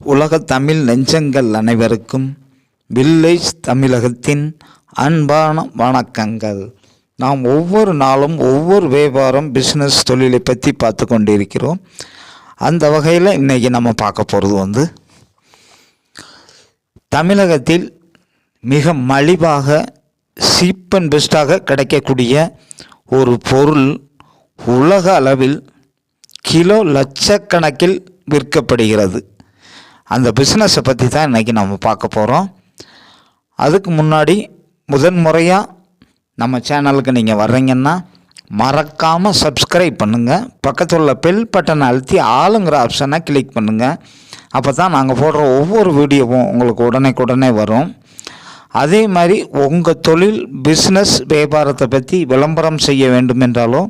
உலக தமிழ் நெஞ்சங்கள் அனைவருக்கும் வில்லேஜ் தமிழகத்தின் அன்பான வணக்கங்கள். நாம் ஒவ்வொரு நாளும் ஒவ்வொரு வியாபாரம் பிஸ்னஸ் தொழிலை பற்றி பார்த்து கொண்டிருக்கிறோம். அந்த வகையில் இன்றைக்கி நம்ம பார்க்க போகிறது வந்து தமிழகத்தில் மிக மலிவாக சீப் அண்ட் பெஸ்ட்டாக கிடைக்கக்கூடிய ஒரு பொருள் உலக அளவில் கிலோ லட்சக்கணக்கில் விற்கப்படுகிறது. அந்த பிஸ்னஸை பற்றி தான் இன்றைக்கி நம்ம பார்க்க போகிறோம் அதுக்கு முன்னாடி முதன் முறையாக நம்ம சேனலுக்கு நீங்கள் வர்றீங்கன்னா மறக்காமல் சப்ஸ்கிரைப் பண்ணுங்கள் பக்கத்தில் உள்ள பெல் பட்டனை அழுத்தி ஆளுங்கிற ஆப்ஷனை கிளிக் பண்ணுங்கள் அப்போ தான் நாங்கள் போடுற ஒவ்வொரு வீடியோவும் உங்களுக்கு உடனே வரும். அதே மாதிரி உங்கள் தொழில் பிஸ்னஸ் வியாபாரத்தை பற்றி விளம்பரம் செய்ய வேண்டும் என்றாலோ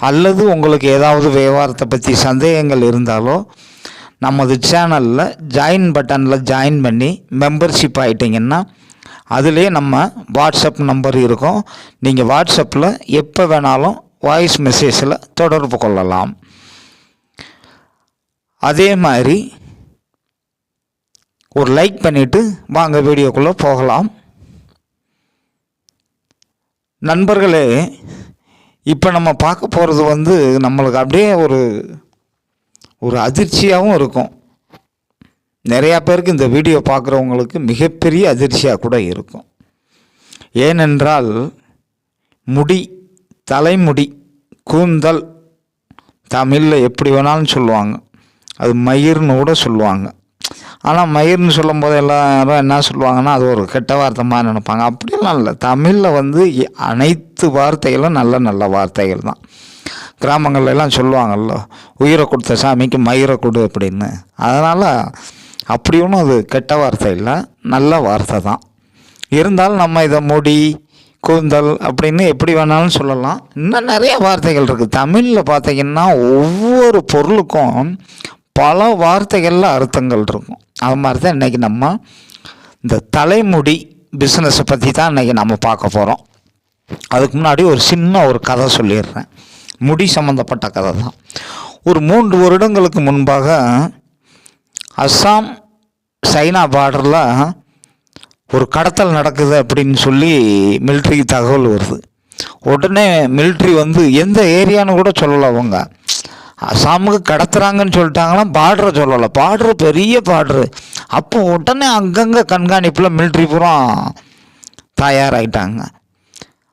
அல்லது உங்களுக்கு ஏதாவது வியாபாரத்தை பற்றி சந்தேகங்கள் இருந்தாலோ நமது சேனலில் ஜாயின் பட்டனில் ஜாயின் பண்ணி மெம்பர்ஷிப் ஆகிட்டிங்கன்னா அதுலேயே நம்ம வாட்ஸ்அப் நம்பர் இருக்கும். நீங்கள் வாட்ஸ்அப்பில் எப்போ வேணாலும் வாய்ஸ் மெசேஜில் தொடர்பு கொள்ளலாம். அதே மாதிரி ஒரு லைக் பண்ணிவிட்டு வாங்க வீடியோக்குள்ளே போகலாம். நண்பர்களே இப்போ நம்ம பார்க்க போகிறது வந்து நம்மளுக்கு அப்படியே ஒரு ஒரு அதிர்ச்சியாகவும் இருக்கும். நிறையா பேருக்கு இந்த வீடியோ பார்க்குறவங்களுக்கு மிகப்பெரிய அதிர்ச்சியாக கூட இருக்கும். ஏனென்றால் முடி தலைமுடி கூந்தல் தமிழில் எப்படி வேணாலும் சொல்லுவாங்க. அது மயிர்னு கூட சொல்லுவாங்க. ஆனால் மயிர்னு சொல்லும் போது எல்லாரும் என்ன சொல்லுவாங்கன்னா அது ஒரு கெட்ட வார்த்தை மாதிரி நினைப்பாங்க. அப்படிலாம் இல்லை. தமிழில் வந்து அனைத்து வார்த்தைகளும் நல்ல நல்ல வார்த்தைகள் தான். கிராமங்கள்ல எல்லாம் சொல்லுவாங்கல்ல உயிரை கொடுத்த சாமிக்கு மயிரை கொடு அப்படின்னு. அதனால் அப்படி ஒன்றும் அது கெட்ட வார்த்தை இல்லை நல்ல வார்த்தை தான். இருந்தாலும் நம்ம இதை முடி கூந்தல் அப்படின்னு எப்படி வேணாலும் சொல்லலாம். இன்னும் நிறைய வார்த்தைகள் இருக்குது தமிழில் பார்த்திங்கன்னா ஒவ்வொரு பொருளுக்கும் பல வார்த்தைகளில் அர்த்தங்கள் இருக்கும். அது மாதிரி தான் இன்றைக்கி நம்ம இந்த தலைமுடி பிஸ்னஸை பற்றி தான் இன்றைக்கி நம்ம பார்க்க போகிறோம் அதுக்கு முன்னாடி ஒரு சின்ன ஒரு கதை சொல்லிடுறேன். முடி சம்மந்தப்பட்ட கதை தான். ஒரு மூன்று வருடங்களுக்கு முன்பாக அஸ்ஸாம் சைனா பார்டரில் ஒரு கடத்தல் நடக்குது அப்படின்னு சொல்லி மிலிட்ரிக்கு தகவல் வருது. உடனே மிலிட்ரி வந்து எந்த ஏரியான்னு கூட சொல்லலை அவங்க. அசாமுக்கு கடத்துறாங்கன்னு சொல்லிட்டாங்கன்னா பார்டரை சொல்லலை. பார்டரு பெரிய பார்டரு அப்போ உடனே அங்கங்கே கண்காணிப்பில் மிலிட்ரி பூரா தயாராகிட்டாங்க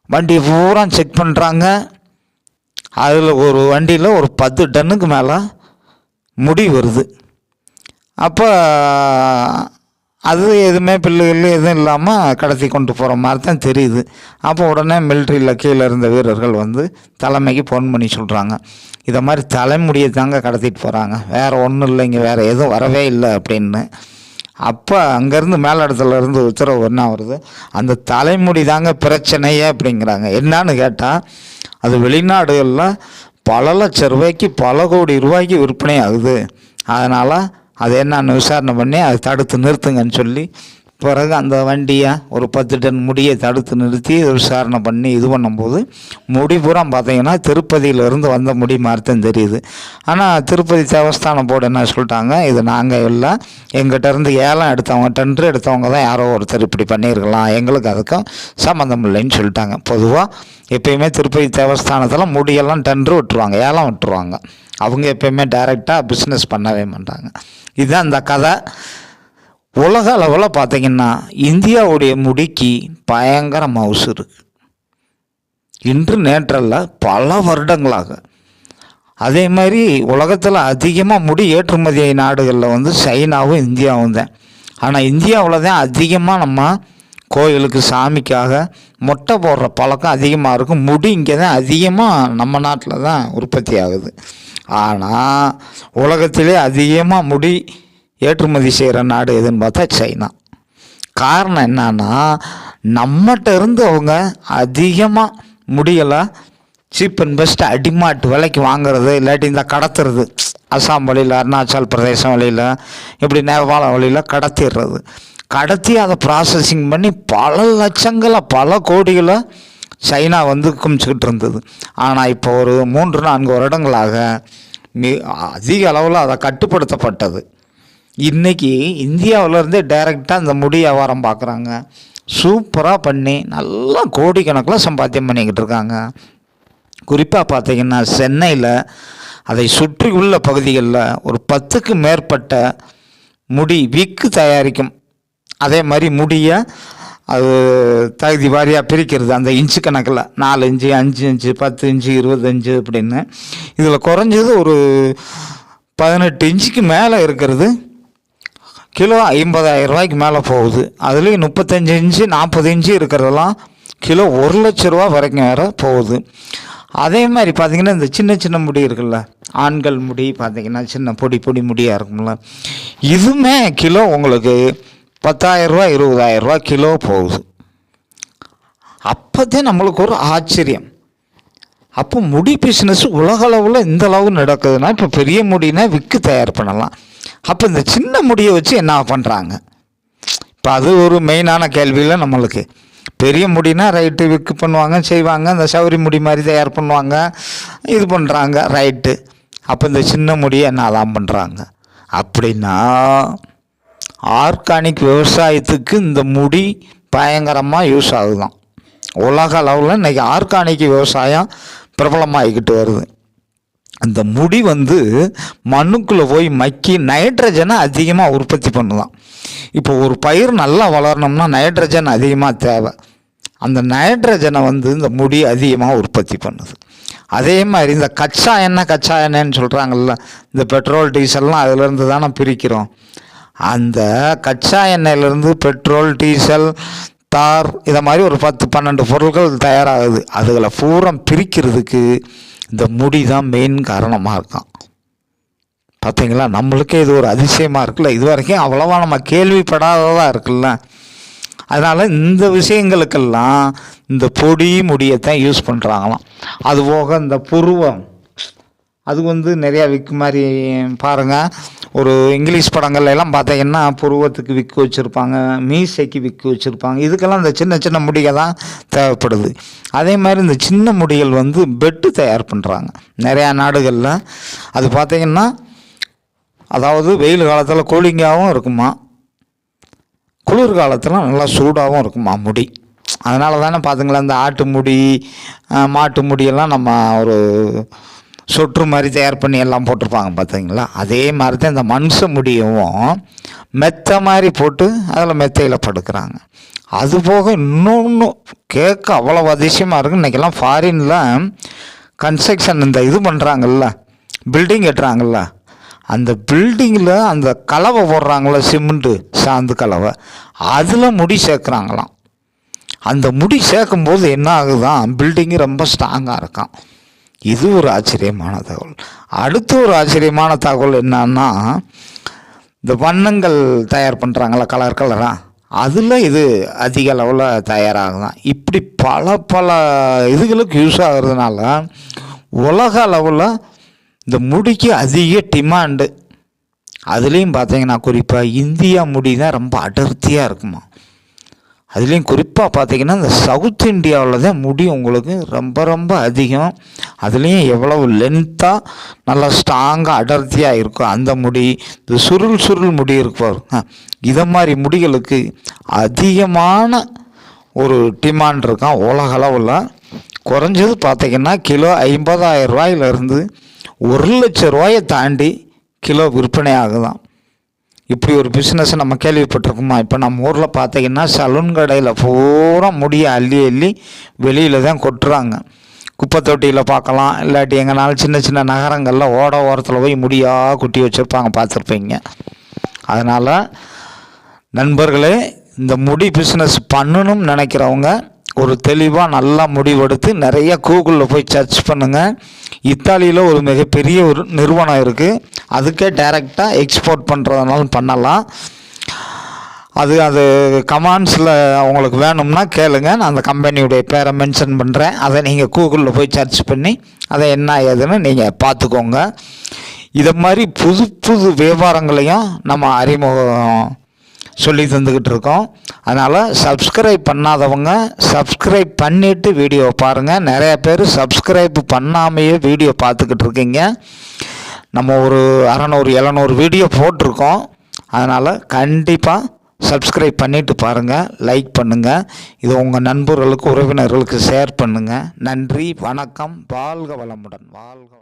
வண்டி பூரா செக் பண்ணுறாங்க அதில் ஒரு வண்டியில் ஒரு பத்து டன்னுக்கு மேலே முடி வருது. அப்போ அது எதுவுமே பில்லு எதுவும் இல்லாமல் கடத்தி கொண்டு போகிற மாதிரி தான் தெரியுது. அப்போ உடனே மிலிட்ரியில் கீழே இருந்த வீரர்கள் வந்து தலைமைக்கு ஃபோன் பண்ணி சொல்கிறாங்க இதை மாதிரி தலைமுடியை தாங்க கடத்திட்டு போகிறாங்க வேறு ஒன்றும் இல்லைங்க வேறு எதுவும் வரவே இல்லை அப்படின்னு. அப்போ அங்கேருந்து மேலிடத்துல இருந்து உத்தரவு என்ன வருது? அந்த தலைமுடி தாங்க பிரச்சனையே அப்படிங்கிறாங்க. என்னான்னு கேட்டால் அது வெளிநாடுகளில் பல லட்ச ரூபாய்க்கு பல கோடி ரூபாய்க்கு விற்பனை ஆகுது. அதனால் அதை என்னன்னு விசாரணை பண்ணி அதை தடுத்து நிறுத்துங்கன்னு சொல்லி பிறகு அந்த வண்டியை ஒரு பத்து டன் முடியை தடுத்து நிறுத்தி விசாரணை பண்ணி இது பண்ணும்போது முடி பூரம் பார்த்தீங்கன்னா திருப்பதியிலேருந்து வந்த முடி மாதிரி தெரியுது. ஆனால் திருப்பதி தேவஸ்தானம் போர்டு என்ன சொல்லிட்டாங்க? இது நாங்கள் இல்லை. எங்கிட்டேருந்து ஏலம் எடுத்தவங்க டெண்டர் எடுத்தவங்க தான் யாரோ ஒருத்தர் இப்படி பண்ணியிருக்கலாம். எங்களுக்கு அதுக்கும் சம்மந்தம் இல்லைன்னு சொல்லிட்டாங்க. பொதுவாக எப்பயுமே திருப்பதி தேவஸ்தானத்தில் முடியெல்லாம் டெண்டர் விட்டுருவாங்க ஏலம் விட்டுருவாங்க. அவங்க எப்பயுமே டைரெக்டாக பிஸ்னஸ் பண்ணவே மாட்டாங்க. இதுதான் இந்த கதை. உலக அளவில் பார்த்திங்கன்னா இந்தியாவுடைய முடிக்கு பயங்கர மவுசு இருக்கு. இன்று நேற்றல்ல பல வருடங்களாக. அதே மாதிரி உலகத்தில் அதிகமாக முடி ஏற்றுமதி நாடுகளில் வந்து சைனாவும் இந்தியாவும் தான். ஆனால் இந்தியாவில் தான் அதிகமாக நம்ம கோயிலுக்கு சாமிக்காக மொட்டை போடுற பழக்கம் அதிகமாக இருக்கும். முடி இங்கே தான் அதிகமாக நம்ம நாட்டில் தான் உற்பத்தி ஆகுது. ஆனால் உலகத்திலே அதிகமாக முடி ஏற்றுமதி செய்கிற நாடு எதுன்னு பார்த்தா சைனா. காரணம் என்னன்னா நம்மகிட்ட இருந்து அவங்க அதிகமாக முடியலை. சீப் அண்ட் பெஸ்ட் அடிமாட்டு விலைக்கு வாங்குறது இல்லாட்டி இந்த கடத்துறது. அசாம் வழியில் அருணாச்சல் பிரதேசம் வழியில் இப்படி நேபாளம் வழியில் கடத்திடுறது. கடத்தி அதை ப்ராசஸிங் பண்ணி பல லட்சங்களை பல கோடிகளை சைனா வந்து குமிச்சிக்கிட்டு இருந்தது. ஆனால் இப்போ ஒரு மூன்று நான்கு வருடங்களாக மி அதிக அளவில் அதை கட்டுப்படுத்தப்பட்டது. இன்றைக்கி இந்தியாவிலேருந்தே டைரெக்டாக அந்த முடி வியாபாரம் பார்க்குறாங்க சூப்பராக பண்ணி நல்லா கோடிக்கணக்கில் சம்பாத்தியம் பண்ணிக்கிட்டு இருக்காங்க. குறிப்பாக பார்த்திங்கன்னா சென்னையில் அதை சுற்றி உள்ள பகுதிகளில் ஒரு பத்துக்கு மேற்பட்ட முடி விக்கு தயாரிக்கும். அதே மாதிரி முடியை அது தகுதி வாரியாக பிரிக்கிறது. அந்த இன்ச்சு கணக்கில் நாலு இன்ச்சு அஞ்சு இன்ச்சு பத்து இன்ச்சு இருபத்தஞ்சு அப்படின்னு. இதில் குறைஞ்சது ஒரு பதினெட்டு இன்ச்சுக்கு மேலே இருக்கிறது. கிலோ ஐம்பதாயிரம் ரூபாய்க்கு மேலே போகுது. அதுலேயும் முப்பத்தஞ்சு இன்ச்சு நாற்பது இன்ச்சு இருக்கிறதெல்லாம் கிலோ ஒரு லட்ச ரூபா வரைக்கும் வேறு போகுது. அதே மாதிரி பார்த்திங்கன்னா இந்த சின்ன சின்ன முடி இருக்குல்ல ஆண்கள் முடி பார்த்திங்கன்னா சின்ன பொடி பொடி முடியாக இருக்கும்ல இதுவுமே கிலோ உங்களுக்கு பத்தாயிரரூவா இருபதாயிரரூவா கிலோ போகுது. அப்போதே நம்மளுக்கு ஒரு ஆச்சரியம். அப்போ முடி பிஸ்னஸ் உலகளவில் இந்த அளவு நடக்குதுன்னா இப்போ பெரிய முடினா விற்கு தயார் பண்ணலாம். அப்போ இந்த சின்ன முடியை வச்சு என்ன பண்ணுறாங்க இப்போ அது ஒரு மெயினான கேள்வியில் நம்மளுக்கு. பெரிய முடினா ரைட்டு விற்கு பண்ணுவாங்க செய்வாங்க இந்த சௌரி முடி மாதிரி தயார் பண்ணுவாங்க இது பண்ணுறாங்க ரைட்டு அப்போ இந்த சின்ன முடியை என்ன தான் பண்ணுறாங்க அப்படின்னா ஆர்கானிக் விவசாயத்துக்கு இந்த முடி பயங்கரமாக யூஸ் ஆகுதான். உலக அளவில் இன்றைக்கி ஆர்கானிக் விவசாயம் பிரபலமாகிக்கிட்டு வருது. அந்த முடி வந்து மண்ணுக்குள்ளே போய் மக்கி நைட்ரஜனை அதிகமாக உற்பத்தி பண்ணுதான். இப்போ ஒரு பயிர் நல்லா வளரணும்னா நைட்ரஜன் அதிகமாக தேவை. அந்த நைட்ரஜனை வந்து இந்த முடி அதிகமாக உற்பத்தி பண்ணுது. அதே மாதிரி இந்த கச்சா எண்ணெய் கச்சா எண்ணெய்ன்னு சொல்கிறாங்கல்ல இந்த பெட்ரோல் டீசல்லாம் அதிலேருந்து தானே பிரிக்கிறோம். அந்த கச்சா எண்ணெயிலேருந்து பெட்ரோல் டீசல் தார் இதை மாதிரி ஒரு பத்து பன்னெண்டு பொருட்கள் தயாராகுது. அதுகளை பூரம் பிரிக்கிறதுக்கு இந்த முடி தான் மெயின் காரணமாக இருக்கான். பார்த்தீங்களா நம்மளுக்கே இது ஒரு அதிசயமாக இருக்குல்ல? இது வரைக்கும் அவ்வளோவா நம்ம கேள்விப்படாததாக இருக்குல்ல? அதனால் இந்த விஷயங்களுக்கெல்லாம் இந்த பொடி முடியத்தான் யூஸ் பண்ணுறாங்களாம் அதுபோக இந்த புருவம். அது வந்து நிறையா விற்கு மாதிரி பாருங்கள் ஒரு இங்கிலீஷ் படங்கள் எல்லாம் பார்த்தீங்கன்னா புருவத்துக்கு விற்க வச்சுருப்பாங்க மீசைக்கு விற்க வச்சுருப்பாங்க. இதுக்கெல்லாம் இந்த சின்ன சின்ன முடிகள் தான் தேவைப்படுது. அதே மாதிரி இந்த சின்ன முடிகள் வந்து பெட்டு தயார் பண்ணுறாங்க நிறையா நாடுகளில். அது பார்த்தீங்கன்னா அதாவது வெயில் காலத்தில் கூலிங்காகவும் இருக்குமா? குளிர் காலத்தில் நல்லா சூடாகவும் இருக்குமா முடி? அதனால தானே பார்த்துங்களேன் இந்த ஆட்டு முடி மாட்டு முடியெல்லாம் நம்ம ஒரு சொற்று மாதிரி தயார் பண்ணி எல்லாம் போட்டிருப்பாங்க பார்த்தீங்களா? அதே மாதிரி தான் இந்த மனுஷ முடியவும் மெத்த மாதிரி போட்டு அதில் மெத்தையில் படுக்கிறாங்க. அது போக இன்னொன்று கேட்க அவ்வளோ அதிசயமாக இருக்குது இன்றைக்கெல்லாம் ஃபாரினில் கன்ஸ்ட்ரக்ஷன் இந்த இது பண்ணுறாங்கல்ல பில்டிங் கட்டுறாங்கல்ல. அந்த பில்டிங்கில் அந்த கலவை போடுறாங்கள சிமெண்ட்டு சாந்து கலவை. அதில் முடி சேர்க்குறாங்களாம். அந்த முடி சேர்க்கும்போது என்ன ஆகுதான் பில்டிங்கு ரொம்ப ஸ்ட்ராங்காக இருக்கான் இது ஒரு ஆச்சரியமான தகவல். அடுத்து ஒரு ஆச்சரியமான தகவல் என்னன்னா இந்த வண்ணங்கள் தயார் பண்ணுறாங்களா கலர் கலராக அதில் இது அதிக அளவில் தயாராகுதான் இப்படி பல பல இதுகளுக்கு யூஸ் ஆகுறதுனால உலக அளவில் இந்த முடிக்கு அதிக டிமாண்டு அதுலேயும் பார்த்தீங்கன்னா குறிப்பாக இந்தியா முடி தான் ரொம்ப அடர்த்தியாக இருக்குமா? அதுலேயும் குறிப்பாக பார்த்தீங்கன்னா இந்த சவுத் இந்தியாவில் தான் முடி உங்களுக்கு ரொம்ப ரொம்ப அதிகம். அதுலேயும் எவ்வளவு லென்த்தாக நல்லா ஸ்ட்ராங்காக அடர்த்தியாக இருக்கும் அந்த முடி. இந்த சுருள் சுருள் முடி இருப்பார் இதை மாதிரி முடிகளுக்கு அதிகமான ஒரு டிமாண்ட் இருக்கான் உலக அளவில் குறைஞ்சது பார்த்தீங்கன்னா கிலோ ஐம்பதாயிரம் ரூபாயிலிருந்து ஒரு லட்ச ரூபாயை தாண்டி கிலோ விற்பனை ஆகுதான் இப்படி ஒரு பிஸ்னஸ் நம்ம கேள்விப்பட்டிருக்கோமா? இப்போ நம்ம ஊரில் பார்த்தீங்கன்னா சலூன் கடையில் பூரா முடியை அள்ளி அள்ளி வெளியில் தான் கொட்டுறாங்க. குப்பை தொட்டியில் பார்க்கலாம் இல்லாட்டி எங்கேனாலும் சின்ன சின்ன நகரங்களில் ஓட ஓரத்தில் போய் முடியாக குட்டி வச்சுருப்பாங்க பார்த்துருப்பீங்க. அதனால் நண்பர்களே இந்த முடி பிஸ்னஸ் பண்ணணும்னு நினைக்கிறவங்க ஒரு தெளிவாக நல்லா முடிவெடுத்து நிறைய கூகுளில் போய் சர்ச் பண்ணுங்கள் இத்தாலியில் ஒரு மிகப்பெரிய ஒரு நிறுவனம் இருக்குது அதுக்கே டைரெக்டாக எக்ஸ்போர்ட் பண்ணுறதுனாலும் பண்ணலாம். அது அது கமாண்ட்ஸில் உங்களுக்கு வேணும்னா கேளுங்க. நான் அந்த கம்பெனியுடைய பேரை மென்ஷன் பண்ணுறேன் அதை நீங்கள் கூகுளில் போய் சர்ச் பண்ணி அதை என்ன ஏதுன்னு நீங்கள் பார்த்துக்கோங்க. இதை மாதிரி புது புது வியாபாரங்களையும் நம்ம அறிமுகம் சொல்லி தந்துக்கிட்டு இருக்கோம் அதனால் சப்ஸ்கிரைப் பண்ணாதவங்க சப்ஸ்கிரைப் பண்ணிவிட்டு வீடியோ பாருங்கள் நிறைய பேர் சப்ஸ்கிரைப் பண்ணாமையே வீடியோ பார்த்துக்கிட்டு இருக்கீங்க நம்ம ஒரு அறநூறு எழுநூறு வீடியோ போட்டிருக்கோம். அதனால் கண்டிப்பாக சப்ஸ்கிரைப் பண்ணிவிட்டு பாருங்கள் லைக் பண்ணுங்கள் இது உங்கள் நண்பர்களுக்கு உறவினர்களுக்கு ஷேர் பண்ணுங்கள் நன்றி வணக்கம். வாழ்க வளமுடன். வாழ்க